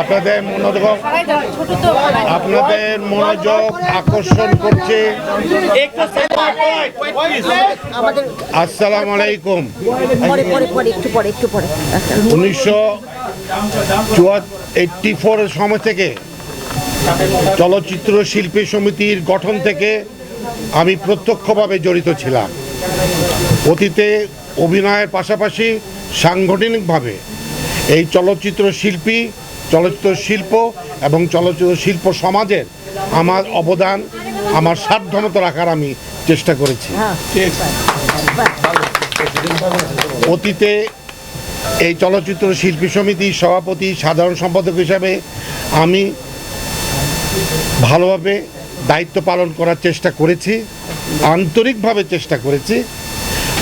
আপনাদের মনোযোগ আপনাদের মনোযোগ আকর্ষণ করছে আসসালামু আলাইকুম। উনিশশো এইটটি ফোরের সময় থেকে চলচ্চিত্র শিল্পী সমিতির গঠন থেকে আমি প্রত্যক্ষভাবে জড়িত ছিলাম অতীতে অভিনয়ের পাশাপাশি সাংগঠনিকভাবে এই চলচ্চিত্র শিল্পী চলচ্চিত্র শিল্প এবং চলচ্চিত্র শিল্প সমাজের আমার অবদান আমার সাধ্যমতো রাখার আমি চেষ্টা করেছি। অতীতে এই চলচ্চিত্র শিল্পী সমিতির সভাপতি সাধারণ সম্পাদক হিসাবে আমি ভালোভাবে দায়িত্ব পালন করার চেষ্টা করেছি আন্তরিকভাবে চেষ্টা করেছি।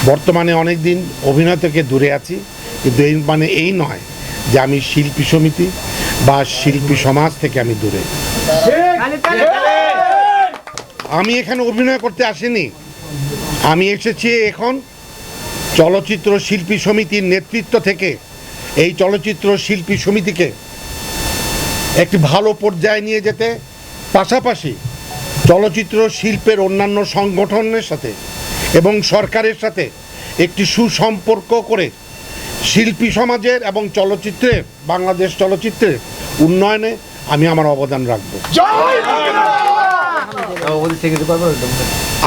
বর্তমানে অনেক দিন অভিনয় থেকে দূরে আছি কিন্তু এই মানে এই নয়। যে আমি শিল্পী সমিতি বা শিল্পী সমাজ থেকে আমি দূরে। আমি এখানে অভিনয় করতে আসিনি। আমি এসেছি এখন চলচ্চিত্র শিল্পী সমিতির নেতৃত্ব থেকে। এই চলচ্চিত্র শিল্পী সমিতিকে একটি ভালো পর্যায়ে নিয়ে যেতে পাশাপাশি চলচ্চিত্র শিল্পের অন্যান্য সংগঠনের সাথে এবং সরকারের সাথে একটি সুসম্পর্ক করে শিল্পী সমাজের এবং চলচ্চিত্রে বাংলাদেশ চলচ্চিত্রের উন্নয়নে আমি আমার অবদান রাখব।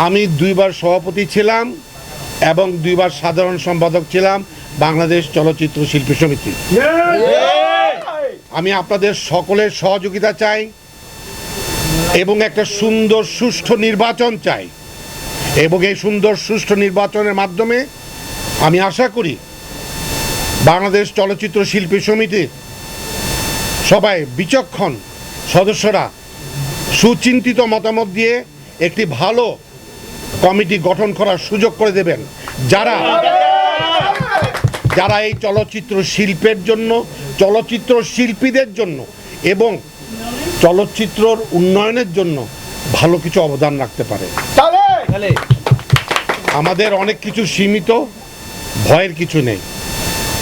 আমি দুইবার সভাপতি ছিলাম এবং দুইবার সাধারণ সম্পাদক ছিলাম বাংলাদেশ চলচ্চিত্র শিল্পী সমিতি। আমি আপনাদের সকলের সহযোগিতা চাই এবং একটা সুন্দর সুষ্ঠু নির্বাচন চাই। এবং এই সুন্দর সুষ্ঠু নির্বাচনের মাধ্যমে আমি আশা করি বাংলাদেশ চলচ্চিত্র শিল্পী সমিতির সবাই বিচক্ষণ সদস্যরা সুচিন্তিত মতামত দিয়ে একটি ভালো কমিটি গঠন করার সুযোগ করে দেবেন। যারা যারা এই চলচ্চিত্র শিল্পের জন্য চলচ্চিত্র শিল্পীদের জন্য এবং চলচ্চিত্রর উন্নয়নের জন্য ভালো কিছু অবদান রাখতে পারে। আমাদের অনেক কিছু সীমিত ভয়ের কিছু নেই।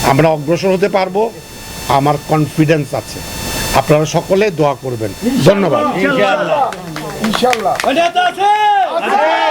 আমরা অগ্রসর হতে পারব। আমার কনফিডেন্স আছে। আপনারা সকলে দোয়া করবেন। ধন্যবাদ। ইনশাআল্লাহ। আছে। আছে।